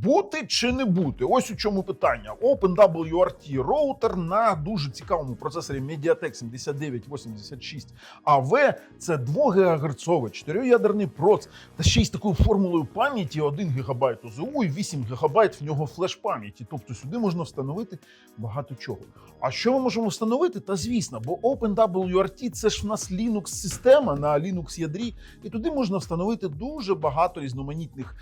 Бути чи не бути? Ось у чому питання. OpenWRT роутер на дуже цікавому процесорі MediaTek 7986 AV. Це 2 ГГц, 4-ядерний проц, та ще й з такою формулою пам'яті 1 ГБ ОЗУ і 8 ГБ в нього флеш-пам'яті. Тобто сюди можна встановити багато чого. А що ми можемо встановити? Та звісно, бо OpenWRT це ж в нас Linux-система на Linux ядрі, і туди можна встановити дуже багато різноманітних,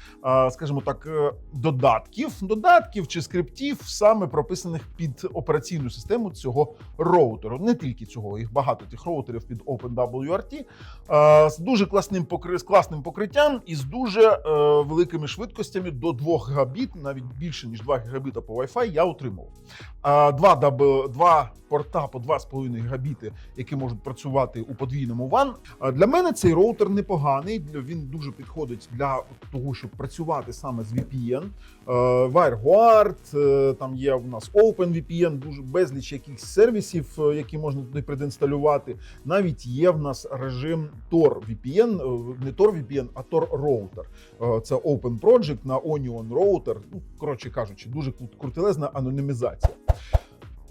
скажімо так, е, додатків, додатків чи скриптів, саме прописаних під операційну систему цього роутеру. Не тільки цього, їх багато тих роутерів під OpenWRT а, з дуже класним з класним покриттям і з дуже е, великими швидкостями до 2 гігабіт, навіть більше ніж 2 гігабіта по Wi-Fi я. А, Два, даб- два порта по 2,5 гігабіти, які можуть працювати у подвійному. А Для мене цей роутер непоганий. Він дуже підходить для того, щоб працювати саме з VPN. Е, WireGuard, е, там є у нас OpenVPN, дуже безліч якихось сервісів, е, які можна туди предінсталювати. Навіть є в нас режим Tor VPN, не Tor VPN, а Tor Router. Це Open Project на Onion Router. Ну, коротше кажучи, дуже крут- крутелезна анонімізація.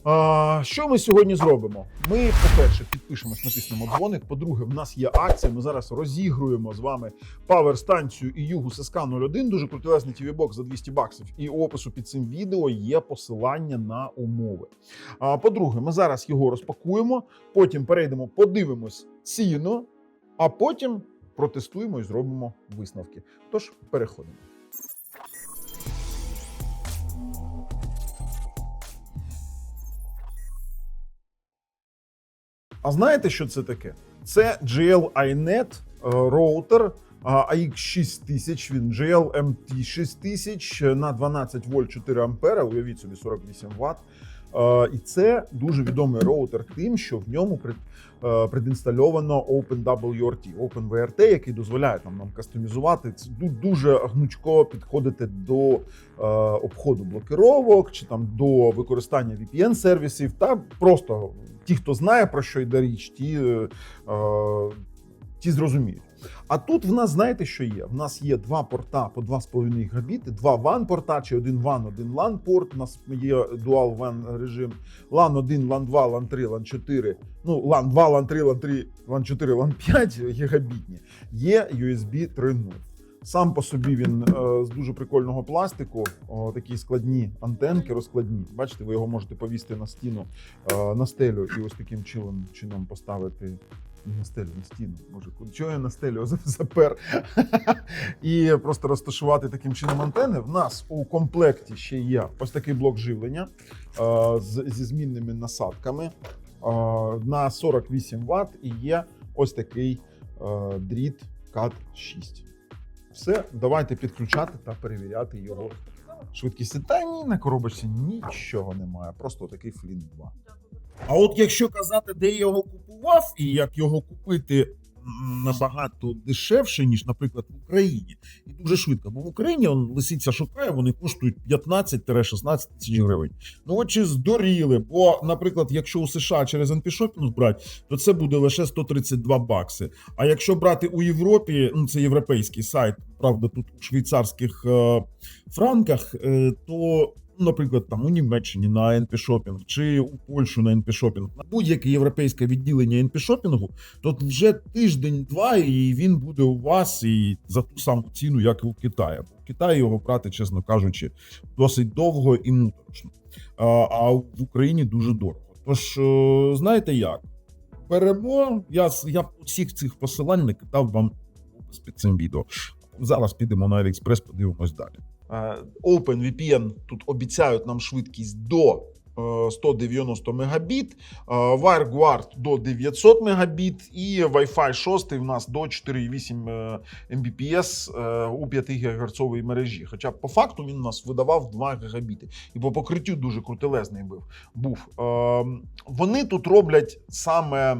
А, що ми сьогодні зробимо? Ми, по-перше, підпишемось, натиснемо дзвоник. По-друге, в нас є акція. Ми зараз розігруємо з вами павер-станцію і Югус СК-01, дуже крутелезний TV-бокс за 200 баксів. І у опису під цим відео є посилання на умови. А, по-друге, ми зараз його розпакуємо, потім перейдемо, подивимось ціну, а потім протестуємо і зробимо висновки. Тож переходимо. А знаєте, що це таке? Це GL iNet е, роутер а, AX6000, він GL MT6000 на 12 вольт 4 ампера, уявіть собі 48 Вт. Е, І це дуже відомий роутер тим, що в ньому е, предінстальовано OpenWRT, OpenWRT, який дозволяє там, нам кастомізувати. Дуже гнучко підходити до е, обходу блокировок чи там до використання VPN-сервісів, та просто ті, хто знає про що йде річ, ті, ті зрозуміють. А тут в нас знаєте, що є? В нас є два порта по 2,5 гігабіти, два WAN порта, чи один WAN, один LAN порт. У нас є Dual WAN режим. LAN 1, LAN 2, LAN 3, LAN 4. Ну, LAN 2, LAN 3, LAN 3, LAN 4, LAN 5 гігабітні. Є USB 3.0. Сам по собі він е, з дуже прикольного пластику, о, такі складні антенки, розкладні. Бачите, ви його можете повісти на стіну, е, на стелю і ось таким чином, чином поставити. На стелю, на стіну. Може, чого я на стелю запер? і просто розташувати таким чином антени. В нас у комплекті ще є ось такий блок живлення зі змінними насадками на 48 Вт і є ось такий дріт CAT 6. Все, давайте підключати та перевіряти його швидкість. Та ні, на коробочці нічого немає, просто такий флінт 2. А от якщо казати, де я його купував і як його купити набагато дешевше, ніж, наприклад, в Україні, і дуже швидко. Бо в Україні он, лисиця шукає, вони коштують 15-16 тисяч гривень. Ну от чи здоріли, бо, наприклад, якщо у США через антишопінг брати, то це буде лише 132 бакси. А якщо брати у Європі, ну це європейський сайт, правда, тут у швейцарських е, франках, е, то, наприклад, там у Німеччині на Shopping чи у Польщу на Shopping, на будь-яке європейське відділення Shopping, то вже тиждень-два, і він буде у вас і за ту саму ціну, як і у Китаї. Бо в Китаї його брати, чесно кажучи, досить довго і моторошно. А, в Україні дуже дорого. Тож, е, знаєте як? Беремо, я, я усіх цих посилань накидав вам під цим відео. Зараз підемо на AliExpress, подивимось далі. OpenVPN тут обіцяють нам швидкість до е, 190 мегабіт, е, WireGuard до 900 мегабіт і Wi-Fi 6 в нас до 4,8 е, Mbps е, у 5 ГГц мережі. Хоча по факту він нас видавав 2 гігабіти. І по покриттю дуже крутелезний був. був. Е, Вони тут роблять саме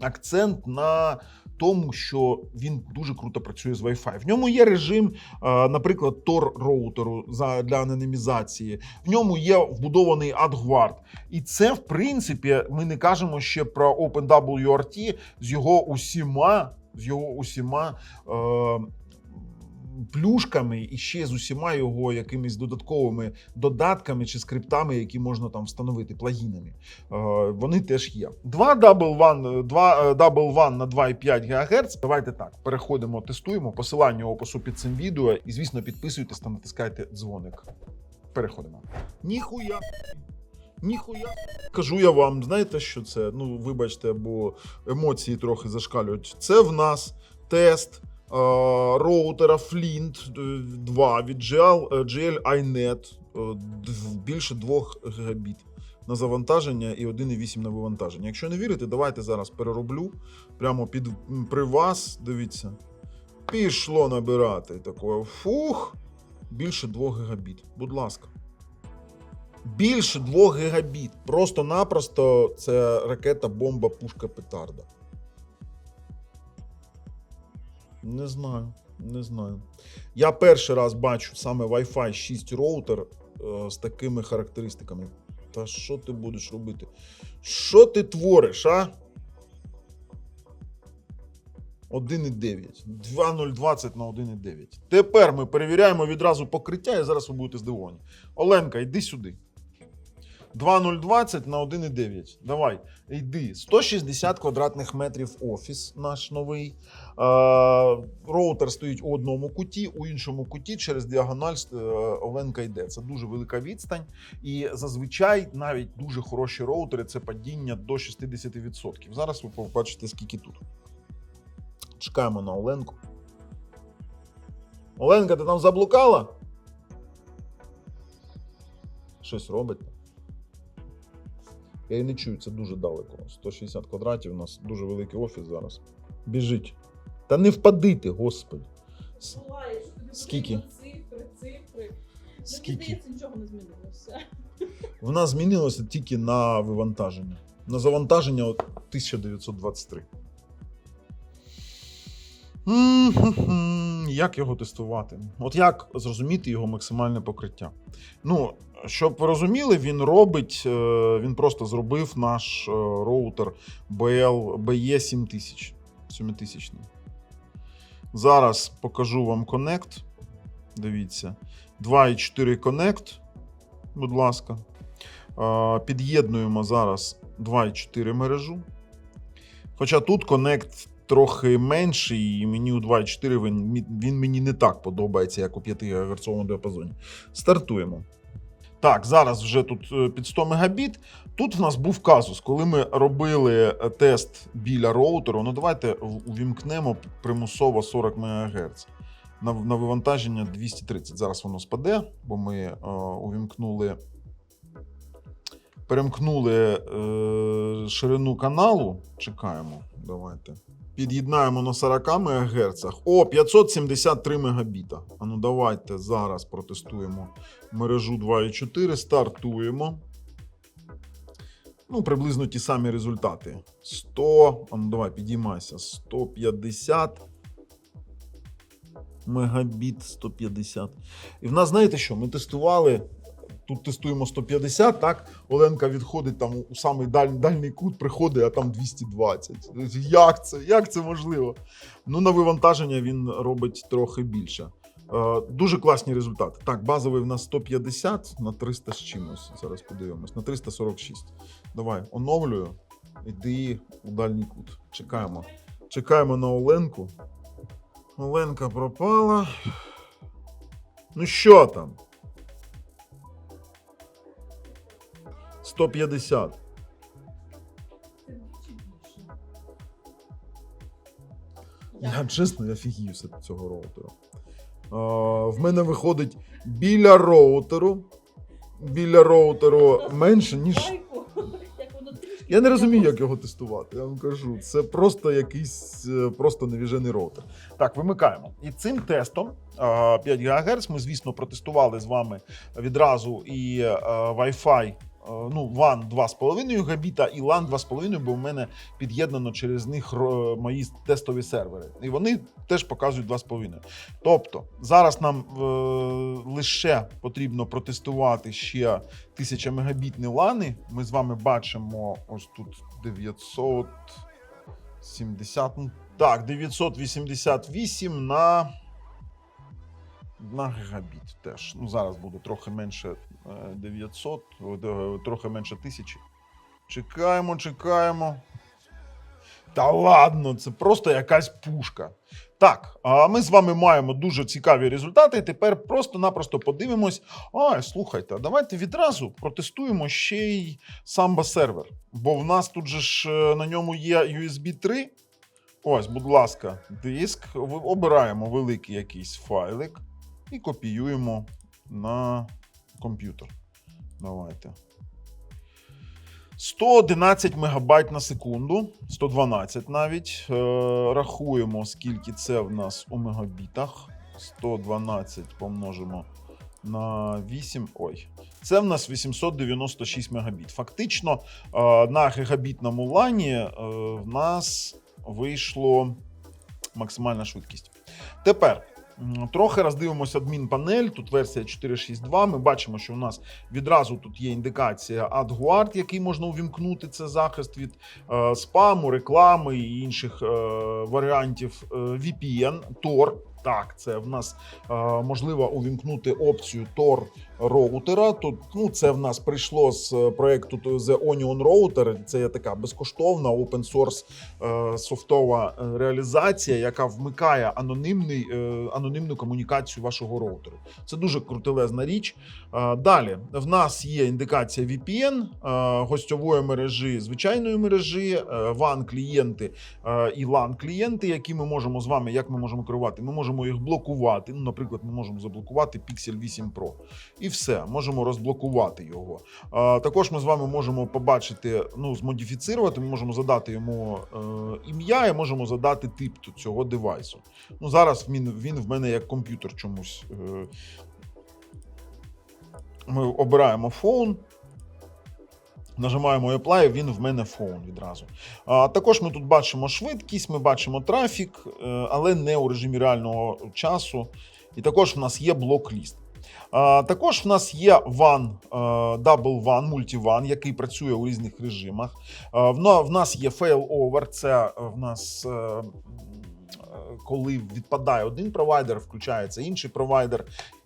акцент на тому, що він дуже круто працює з Wi-Fi. В ньому є режим, е, наприклад, Tor роутеру для анонімізації. В ньому є вбудований AdGuard. І це, в принципі, ми не кажемо ще про OpenWRT з його усіма, з його усіма. Е, плюшками і ще з усіма його якимись додатковими додатками чи скриптами, які можна там встановити плагінами. Е, Вони теж є. Два Double One, два е, Double One на 2,5 ГГц. Давайте так переходимо, тестуємо. Посилання опису під цим відео. І звісно, підписуйтесь та натискайте дзвоник. Переходимо. Ніхуя. Ніхуя. Кажу я вам, знаєте, що це? Ну, вибачте, бо емоції трохи зашкалюють. Це в нас тест е, роутера Flint 2 від GL, е, GL iNet е, більше 2 гігабіт на завантаження і 1,8 на вивантаження. Якщо не вірите, давайте зараз перероблю прямо під при вас. Дивіться. Пішло набирати такое. Фух. Більше 2 гігабіт. Будь ласка. Більше 2 гігабіт. Просто-напросто це ракета, бомба, пушка, петарда. Не знаю. Не знаю. Я перший раз бачу саме Wi-Fi 6 роутер е, з такими характеристиками. Та що ти будеш робити? Що ти твориш, а? 1,9. 2,020 на 1,9. Тепер ми перевіряємо відразу покриття, і зараз ви будете здивовані. Оленка, йди сюди. 2,020 на 1,9. Давай, йди. 160 квадратних метрів офіс наш новий. Е, роутер стоїть у одному куті, у іншому куті через діагональ е, Оленка йде. Це дуже велика відстань. І зазвичай навіть дуже хороші роутери це падіння до 60%. Зараз ви побачите, скільки тут. Чекаємо на Оленку. Оленка, ти там заблукала? Щось робить. Я її не чую, це дуже далеко. 160 квадратів, у нас дуже великий офіс зараз. Біжить. Та не впади ти, господи. Скільки? цифри, цифри. Скільки? Здається, нічого не змінилося. Вона змінилася тільки на вивантаження. На завантаження от 1923. Як його тестувати? От як зрозуміти його максимальне покриття? Ну, щоб ви розуміли, він робить, е, він просто зробив наш е, роутер BL, BE 7000, 7000. Зараз покажу вам Connect. Дивіться. 2.4 Connect, будь ласка. Е, Під'єднуємо зараз 2.4 мережу. Хоча тут Connect трохи менший, і мені у 2.4 він, він мені не так подобається, як у 5 ГГц діапазоні. Стартуємо. Так, зараз вже тут е, під 100 Мбіт. Тут в нас був казус, коли ми робили е, тест біля роутеру. Ну, давайте увімкнемо примусово 40 МГц. На, на вивантаження 230. Зараз воно спаде, бо ми е, увімкнули. Перемкнули е, ширину каналу. Чекаємо. Давайте. Під'єднаємо на 40 МГц. О, 573 Мбіта. А ну давайте зараз протестуємо мережу 2.4, стартуємо. Ну, приблизно ті самі результати. 100, а ну давай, підіймайся. 150 мегабіт 150. І в нас, знаєте що, ми тестували. Тут тестуємо 150, так? Оленка відходить там у самий даль, дальній кут, приходить, а там 220. Як це? Як це можливо? Ну, на вивантаження він робить трохи більше. Е, Дуже класні результати. Так, базовий в нас 150 на 300 з чимось. Зараз подивимось. На 346. Давай, оновлюю. Іди у дальній кут. Чекаємо. Чекаємо на Оленку. Оленка пропала. Ну що там? 150. Це вдвічі більше. Я чесно, я від цього роутеру. А, в мене виходить біля роутеру. Біля роутеру менше, ніж. Я не розумію, як його тестувати. Я вам кажу, це просто якийсь е, просто невіжений роутер. Так, вимикаємо. І цим тестом 5 ГГц ми, звісно, протестували з вами відразу і е, Wi-Fi. Е, Ну, WAN 2,5 габіта і LAN 2,5, бо в мене під'єднано через них мої тестові сервери. І вони теж показують 2,5. Тобто зараз нам е, лише потрібно протестувати ще 1000 мегабітні лани. Ми з вами бачимо ось тут 970. ну, Так, 988 на на гігабіт теж. Ну, зараз буде трохи менше 900, е, трохи менше 1000. Чекаємо, чекаємо. Та ладно, це просто якась пушка. Так, а ми з вами маємо дуже цікаві результати. Тепер просто-напросто подивимось. А, слухайте, давайте відразу протестуємо ще й Samba сервер. Бо в нас тут же ж е, на ньому є USB 3. Ось, будь ласка, диск. Обираємо великий якийсь файлик і копіюємо на комп'ютер. Давайте. 111 мегабайт на секунду, 112 навіть. Е, рахуємо, скільки це в нас у мегабітах. 112 помножимо на 8. Ой, це в нас 896 мегабіт. Фактично, е, на гігабітному лані е, в нас вийшло максимальна швидкість. Тепер. Трохи роздивимося адмінпанель. Тут версія 4.6.2. Ми бачимо, що у нас відразу тут є індикація AdGuard, який можна увімкнути. Це захист від е, спаму, реклами і інших е, варіантів. Е, VPN, Tor. Так, це в нас е, можливо увімкнути опцію Tor роутера. Тут ну це в нас прийшло з е, проекту The Onion Router. Це є така безкоштовна open source е, софтова е, реалізація, яка вмикає анонімний, е, анонімну комунікацію вашого роутеру. Це дуже крутелезна річ. Далі в нас є індикація VPN, е, гостьової мережі, звичайної мережі, е, клієнти і LAN клієнти, які ми можемо з вами, як ми можемо керувати. Ми можемо їх блокувати. Ну, наприклад, ми можемо заблокувати Pixel 8 Pro. Все, можемо розблокувати його. Е, Також ми з вами можемо побачити, ну, змодифіцирувати. Ми можемо задати йому е, ім'я і можемо задати тип цього девайсу. Ну, зараз він, він в мене як комп'ютер чомусь. Е, ми обираємо фон. Нажимаємо Apply, він в мене фон відразу. А, також ми тут бачимо швидкість, ми бачимо трафік, е, але не у режимі реального часу. І також в нас є блок-ліст. Також в нас є е, Double WAN, Multi-WAN, який працює у різних режимах. В, нас є failover, це в нас. е, Коли відпадає один провайдер, включається інший провайдер.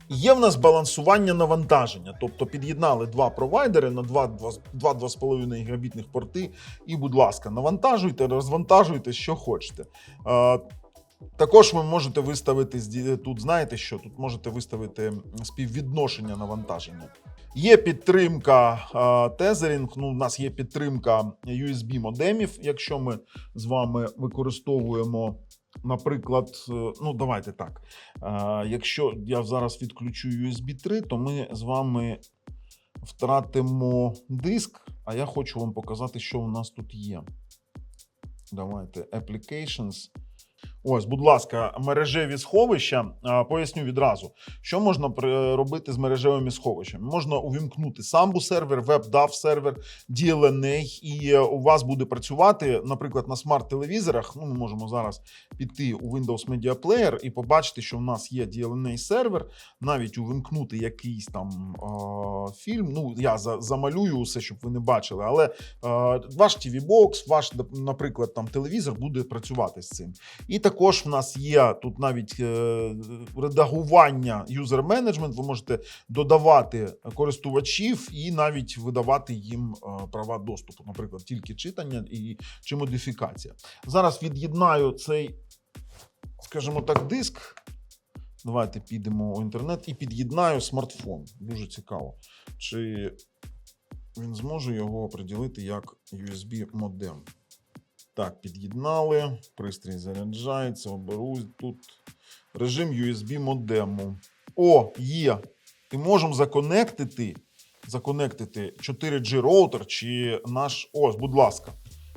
Є в нас балансування навантаження, тобто під'єднали два провайдери на 2-2,5 гігабітних порти, і, будь ласка, навантажуйте, розвантажуйте, що хочете. Також ви можете виставити тут, знаєте що? Тут можете виставити співвідношення навантаження. Є підтримка тезерінг. Ну, у нас є підтримка USB модемів, якщо ми з вами використовуємо. Наприклад, е, ну давайте так. Е, Якщо я зараз відключу USB 3, то ми з вами втратимо диск, а я хочу вам показати, що у нас тут є. Давайте Applications. Ось, будь ласка, мережеві сховища. Поясню відразу, що можна при- робити з мережевими сховищами. Можна увімкнути самбу сервер, WebDAV сервер, DLNA, і е, у вас буде працювати, наприклад, на смарт-телевізорах. Ну, ми можемо зараз піти у Windows Media Player і побачити, що в нас є DLNA сервер, навіть увімкнути якийсь там е, фільм. Ну, я за, замалюю усе, щоб ви не бачили, але е, ваш TV-бокс, ваш, наприклад, там телевізор буде працювати з цим. І також в нас є тут навіть е, редагування юзер менеджмент. Ви можете додавати користувачів і навіть видавати їм е, права доступу, наприклад, тільки читання і чи модифікація. Зараз від'єднаю цей, скажімо так, диск. Давайте підемо у інтернет і під'єднаю смартфон. Дуже цікаво. Чи він зможе його оприділити як USB модем. Так, під'єднали. Пристрій заряджається. Оберу тут режим USB модему. О, є. І можемо законектити, законектити 4G роутер чи наш. Ось, будь ласка.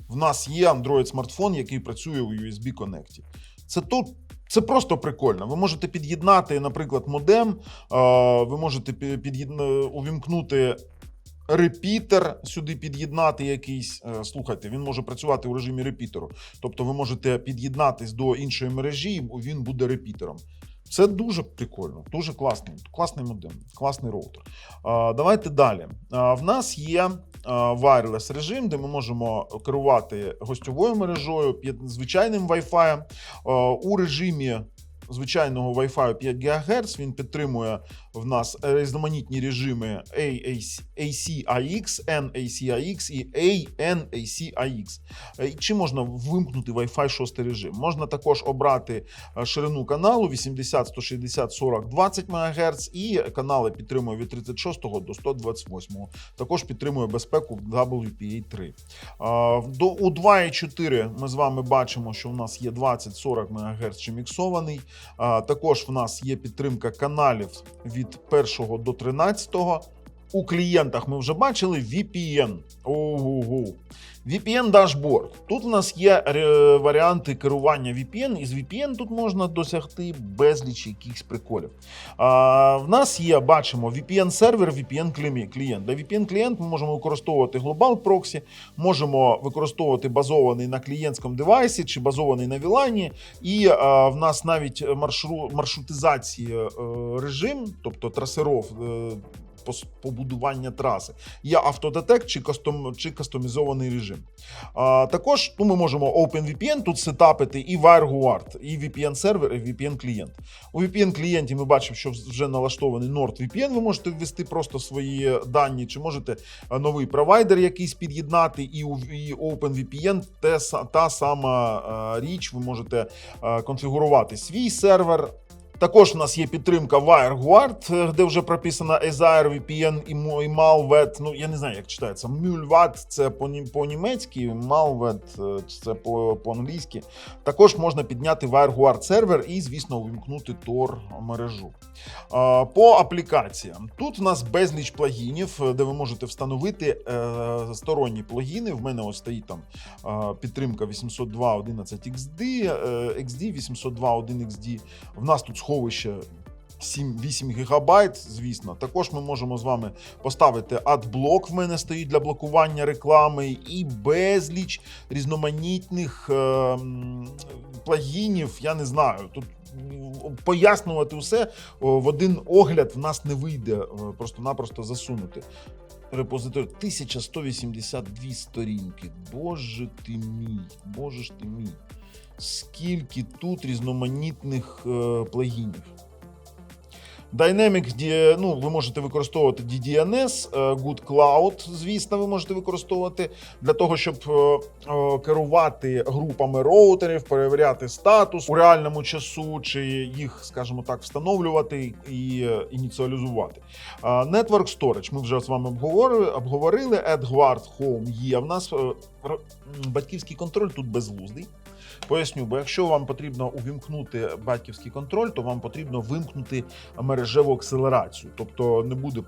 В нас є Android смартфон, який працює у USB коннекті. Це тут. Це просто прикольно. Ви можете під'єднати, наприклад, модем, ви можете пі- під'єдна- увімкнути репітер сюди під'єднати якийсь. Е, Слухайте, він може працювати у режимі репітеру. Тобто ви можете під'єднатись до іншої мережі, і він буде репітером. Це дуже прикольно, дуже класний, класний модем, класний роутер. Давайте далі. В нас є wireless режим, де ми можемо керувати гостьовою мережою, звичайним Wi-Fi. У режимі звичайного Wi-Fi 5 ГГц. Він підтримує в нас різноманітні режими ACIX, NACIX і ANACIX. Е, Чи можна вимкнути Wi-Fi 6 режим? Можна також обрати е, ширину каналу 80, 160, 40, 20 МГц і канали підтримує від 36 до 128. Також підтримує безпеку WPA3. До у 2.4 ми з вами бачимо, що у нас є 20-40 МГц чи міксований. Також в нас є підтримка каналів від 1 до 13. У клієнтах ми вже бачили VPN. Ого. VPN дашборд. Тут в нас є е, варіанти керування VPN, і з VPN тут можна досягти безліч якихось приколів. А, в нас є, бачимо, VPN сервер, VPN-клієнт. Для VPN клієнт ми можемо використовувати Global Proxy, можемо використовувати базований на клієнтському девайсі чи базований на VLAN. І а, в нас навіть маршру, маршрутизації е, режим, тобто трасеров. Е, Побудування траси є автодетект чи кастом чи кастомізований режим. А, також ну, ми можемо OpenVPN тут сетапити і WireGuard, і VPN сервер, і VPN клієнт. У VPN клієнті ми бачимо, що вже налаштований NordVPN. Ви можете ввести просто свої дані, чи можете новий провайдер якийсь під'єднати, і і OpenVPN те, та сама річ. Ви можете конфігурувати свій сервер. Також у нас є підтримка WireGuard, е, де вже прописано Azure VPN і Malvet. Ну я не знаю, як читається. Mulvat це по ні- по-німецьки, Malvet е, це по- по-англійськи. Також можна підняти WireGuard сервер і, звісно, увімкнути Tor мережу. По аплікаціям тут в нас безліч плагінів, е, де ви можете встановити сторонні плагіни. В мене ось стоїть там підтримка 802.11xd, е, XD, 802.1xd. В нас тут сховище 7-8 гігабайт, звісно. Також ми можемо з вами поставити адблок. В мене стоїть для блокування реклами, і безліч різноманітних е, плагінів. Я не знаю. Тут пояснювати все в один огляд в нас не вийде е, просто-напросто засунути. Репозиторій 1182 сторінки. Боже ти мій, боже ж ти мій. Скільки тут різноманітних е, плагінів. Dynamic, ну, ви можете використовувати DDNS, е, Good Cloud, звісно, ви можете використовувати для того, щоб е, керувати групами роутерів, перевіряти статус у реальному часу, чи їх, скажімо так, встановлювати і ініціалізувати. Network Storage ми вже з вами обговорили. AdGuard Home є. В нас батьківський контроль тут безглуздий. Поясню, бо якщо вам потрібно увімкнути батьківський контроль, то вам потрібно вимкнути мережеву акселерацію. Тобто не буде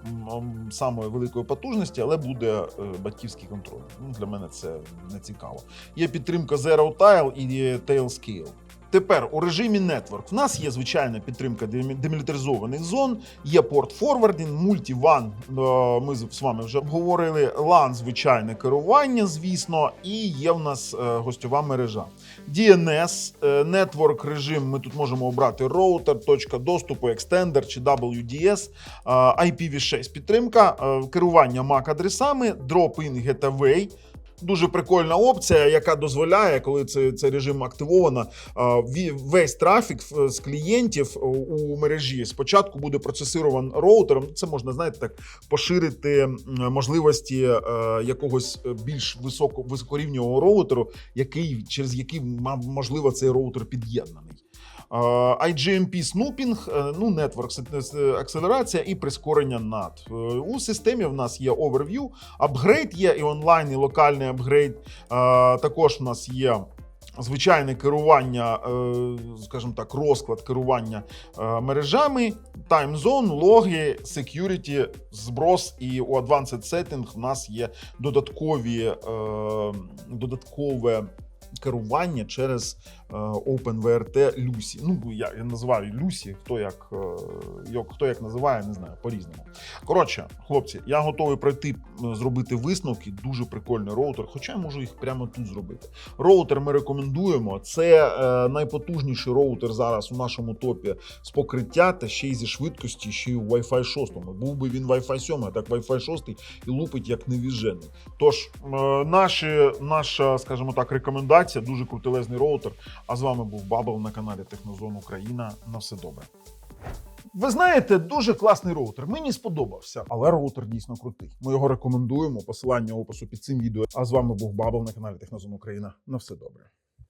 самої великої потужності, але буде е, батьківський контроль. Ну, для мене це не цікаво. Є підтримка Zero Tile і Tail Scale. Тепер у режимі Network в нас є звичайна підтримка демілітаризованих зон, є порт форвардінг, мультіван. е, Ми з вами вже обговорили. LAN, звичайне керування, звісно, і є в нас е, гостьова мережа. DNS, е, Network режим. Ми тут можемо обрати роутер, точка доступу, екстендер чи WDS, е, IPv6 підтримка, керування MAC-адресами, Drop-in Gateway. Дуже прикольна опція, яка дозволяє, коли це, цей режим активовано, е, весь трафік е, з клієнтів у- у мережі спочатку буде процесирован роутером. Це можна, знаєте, так поширити можливості е, якогось е, більш високо, високорівнього роутеру, який через який можливо цей роутер під'єднаний. IGMP снупінг, е, ну, с- акселерація і прискорення NAT. Е, У системі в нас є overview, апгрейд є і онлайн, і локальний апгрейд. Також в нас є. Звичайне керування, е, скажімо так, розклад керування мережами, таймзон, логи, security, зброс і у Advanced Setting в нас є додаткові, додаткове керування через OpenVRT Lucy. Ну, я, я називаю Lucy, хто як, е, хто як називає, не знаю, по-різному. Коротше, хлопці, я готовий пройти, зробити висновки. Дуже прикольний роутер, хоча я можу їх прямо тут зробити. Роутер ми рекомендуємо. Це е, найпотужніший роутер зараз у нашому топі з покриття та ще й зі швидкості, ще й у Wi-Fi 6. Був би він Wi-Fi 7, а так Wi-Fi 6 і лупить як невіжений. Тож, е, наші, наша, скажімо так, рекомендація. дуже крутелезний роутер. А з вами був Бабл на каналі Технозон Україна. На все добре. Ви знаєте, дуже класний роутер. Мені сподобався, але роутер дійсно крутий. Ми його рекомендуємо. Посилання опису під цим відео. А з вами був Бабл на каналі Технозон Україна. На все добре.